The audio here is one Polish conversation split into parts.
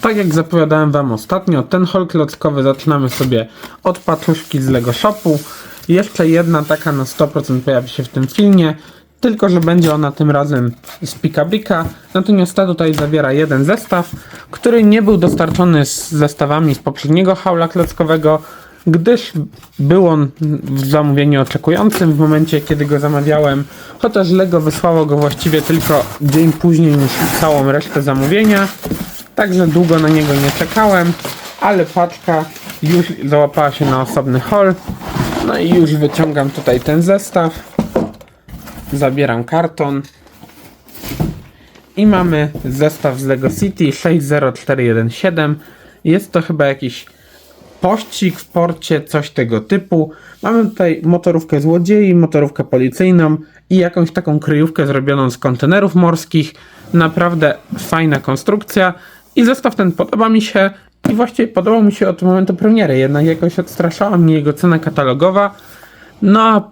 Tak jak zapowiadałem Wam ostatnio, ten haul klockowy zaczynamy sobie od paczuszki z Lego Shopu. Jeszcze jedna taka na 100% pojawi się w tym filmie, tylko że będzie ona tym razem z Pikabrika. Natomiast ta tutaj zawiera jeden zestaw, który nie był dostarczony z zestawami z poprzedniego haula klockowego, gdyż był on w zamówieniu oczekującym w momencie, kiedy go zamawiałem, chociaż Lego wysłało go właściwie tylko dzień później niż całą resztę zamówienia. Także długo na niego nie czekałem, ale paczka już załapała się na osobny haul. No i już wyciągam tutaj ten zestaw. Zabieram karton. I mamy zestaw z Lego City 60417. Jest to chyba jakiś pościg w porcie, coś tego typu. Mamy tutaj motorówkę złodziei, motorówkę policyjną i jakąś taką kryjówkę zrobioną z kontenerów morskich. Naprawdę fajna konstrukcja i zestaw ten podoba mi się i właściwie podobał mi się od momentu premiery, jednak jakoś odstraszała mnie jego cena katalogowa. No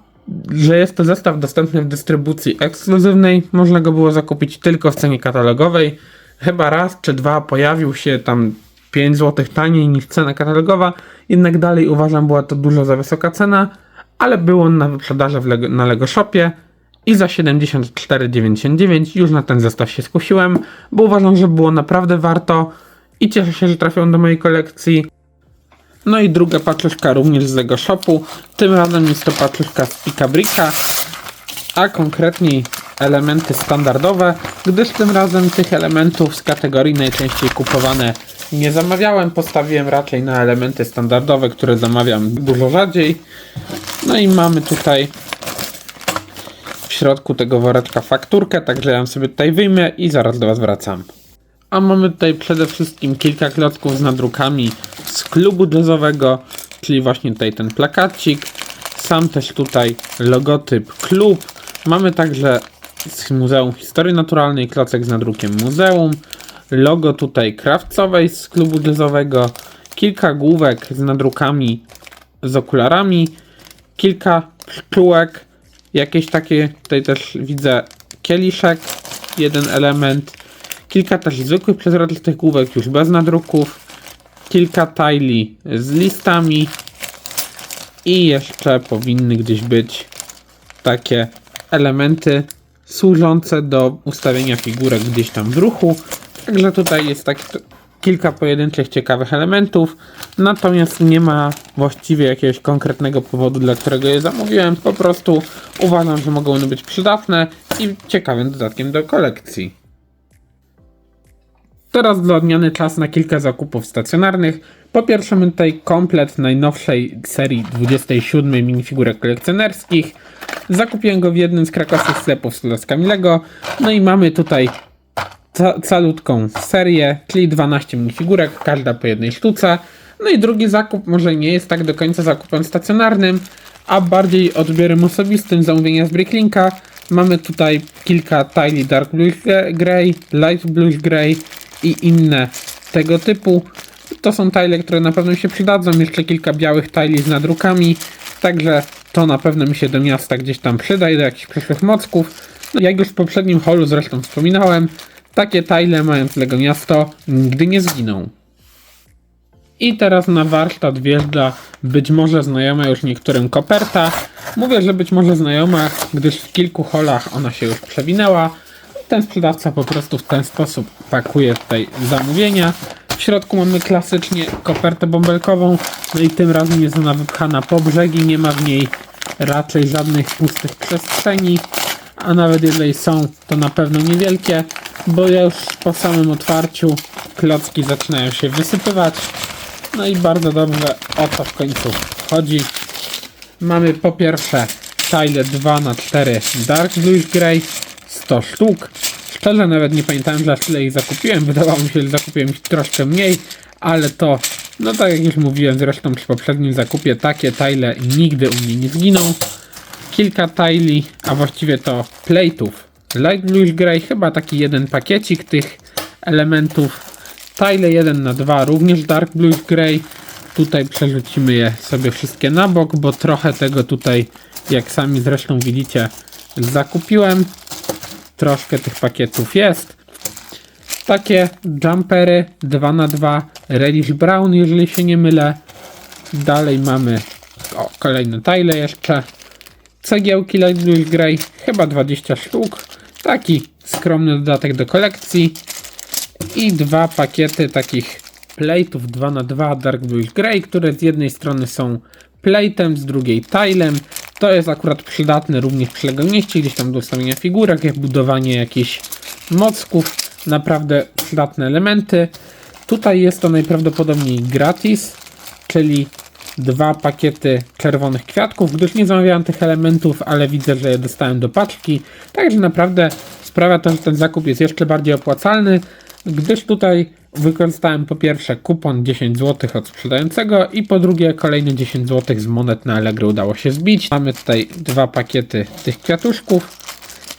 że jest to zestaw dostępny w dystrybucji ekskluzywnej, można go było zakupić tylko w cenie katalogowej. Chyba raz czy dwa pojawił się tam 5 zł taniej niż cena katalogowa, jednak dalej uważam była to dużo za wysoka cena, ale był on na wyprzedaży na Lego Shopie i za 74,99 już na ten zestaw się skusiłem, bo uważam, że było naprawdę warto i cieszę się, że trafią do mojej kolekcji. No i druga paczuszka również z Lego Shopu, tym razem jest to paczuszka z Pikabrika, a konkretniej elementy standardowe, gdyż tym razem tych elementów z kategorii najczęściej kupowane nie zamawiałem, postawiłem raczej na elementy standardowe, które zamawiam dużo rzadziej. No i mamy tutaj środku tego woreczka fakturkę, także ja ją sobie tutaj wyjmę i zaraz do Was wracam. A mamy tutaj przede wszystkim kilka klocków z nadrukami z klubu jazzowego, czyli właśnie tutaj ten plakacik. Sam też tutaj logotyp klub. Mamy także z Muzeum Historii Naturalnej klocek z nadrukiem muzeum. Logo tutaj krawcowej z klubu jazzowego. Kilka główek z nadrukami z okularami. Kilka szkółek. Jakieś takie, tutaj też widzę kieliszek, jeden element. Kilka też zwykłych przezroczystych główek już bez nadruków. Kilka tajli z listami. I jeszcze powinny gdzieś być takie elementy służące do ustawienia figurek gdzieś tam w ruchu. Także tutaj jest tak kilka pojedynczych ciekawych elementów, natomiast nie ma właściwie jakiegoś konkretnego powodu, dla którego je zamówiłem. Po prostu uważam, że mogą one być przydatne i ciekawym dodatkiem do kolekcji. Teraz dla odmiany czas na kilka zakupów stacjonarnych. Po pierwsze mamy tutaj komplet najnowszej serii 27 minifigurek kolekcjonerskich. Zakupiłem go w jednym z krakowskich sklepów z klockami Lego. No i mamy tutaj ca calutką serię, czyli 12 minifigurek, każda po jednej sztuce. No i drugi zakup może nie jest tak do końca zakupem stacjonarnym, a bardziej odbiorem osobistym zamówienia z Bricklinka. Mamy tutaj kilka tile Dark Bluish Grey, Light Bluish Grey i inne tego typu. To są tile, które na pewno się przydadzą. Jeszcze kilka białych tili z nadrukami. Także to na pewno mi się do miasta gdzieś tam przyda i do jakichś przyszłych mocków. No, jak już w poprzednim holu zresztą wspominałem, takie tile mając Lego Miasto nigdy nie zginą. I teraz na warsztat wjeżdża być może znajoma już niektórym koperta. Mówię, że być może znajoma, gdyż w kilku holach ona się już przewinęła. Ten sprzedawca po prostu w ten sposób pakuje tutaj zamówienia. W środku mamy klasycznie kopertę bąbelkową, no i tym razem jest ona wypchana po brzegi, nie ma w niej raczej żadnych pustych przestrzeni, a nawet jeżeli są, to na pewno niewielkie, bo już po samym otwarciu klocki zaczynają się wysypywać. No i bardzo dobrze o to w końcu chodzi. Mamy po pierwsze tile 2 na 4 Dark Bluish Grey 100 sztuk. Szczerze nawet nie pamiętałem dla tyle ich zakupiłem. Wydawało mi się, że zakupiłem ich troszkę mniej, ale to, no tak jak już mówiłem zresztą przy poprzednim zakupie, takie tile nigdy u mnie nie zginą. Kilka tili, a właściwie to plate'ów Light Bluish Grey, chyba taki jeden pakiecik tych elementów. Tile 1 na 2 również Dark Bluish Grey. Tutaj przerzucimy je sobie wszystkie na bok, bo trochę tego tutaj, jak sami zresztą widzicie, zakupiłem. Troszkę tych pakietów jest. takie jumpery 2x2 Reddish Brown, jeżeli się nie mylę. Dalej mamy o, kolejne tile jeszcze. Cegiełki Light Blue Grey, chyba 20 sztuk. Taki skromny dodatek do kolekcji. I dwa pakiety takich plate'ów 2x2 Dark Blue Grey, które z jednej strony są plate'em, z drugiej tilem. To jest akurat przydatne również przy Lego mieście, gdzieś tam do ustawienia figurek, jak budowanie jakichś mocków. Naprawdę przydatne elementy. Tutaj jest to najprawdopodobniej gratis, czyli dwa pakiety czerwonych kwiatków, gdyż nie zamawiałem tych elementów, ale widzę, że je dostałem do paczki. Także naprawdę sprawia to, że ten zakup jest jeszcze bardziej opłacalny, gdyż tutaj wykorzystałem po pierwsze kupon 10 zł od sprzedającego i po drugie kolejne 10 zł z monet na Allegro udało się zbić. Mamy tutaj dwa pakiety tych kwiatuszków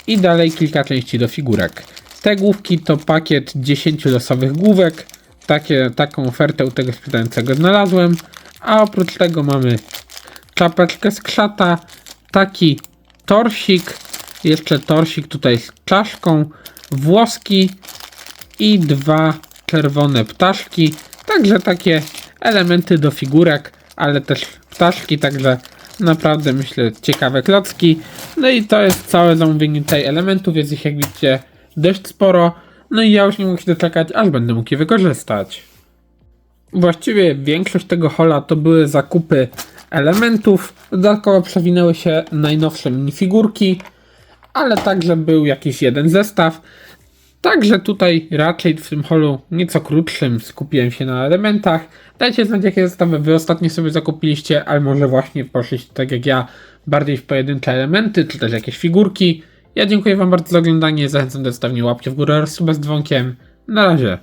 i dalej kilka części do figurek. Te główki to pakiet 10 losowych główek. Takie, taką ofertę u tego sprzedającego znalazłem. A oprócz tego mamy czapeczkę z krzata, taki torsik, jeszcze torsik tutaj z czaszką, włoski i dwa czerwone ptaszki. Także takie elementy do figurek, ale też ptaszki, także naprawdę myślę ciekawe klocki. No i to jest całe zamówienie tutaj elementów, jest ich jak widzicie dość sporo. No i ja już nie mogę się doczekać, aż będę mógł je wykorzystać. Właściwie większość tego hola to były zakupy elementów. Dodatkowo przewinęły się najnowsze minifigurki, ale także był jakiś jeden zestaw. Także tutaj raczej w tym holu nieco krótszym skupiłem się na elementach. Dajcie znać jakie zestawy wy ostatnio sobie zakupiliście, ale może właśnie poszliście tak jak ja bardziej w pojedyncze elementy, czy też jakieś figurki. Ja dziękuję wam bardzo za oglądanie, zachęcam do zostawienia łapki w górę oraz suba z dzwonkiem. Na razie.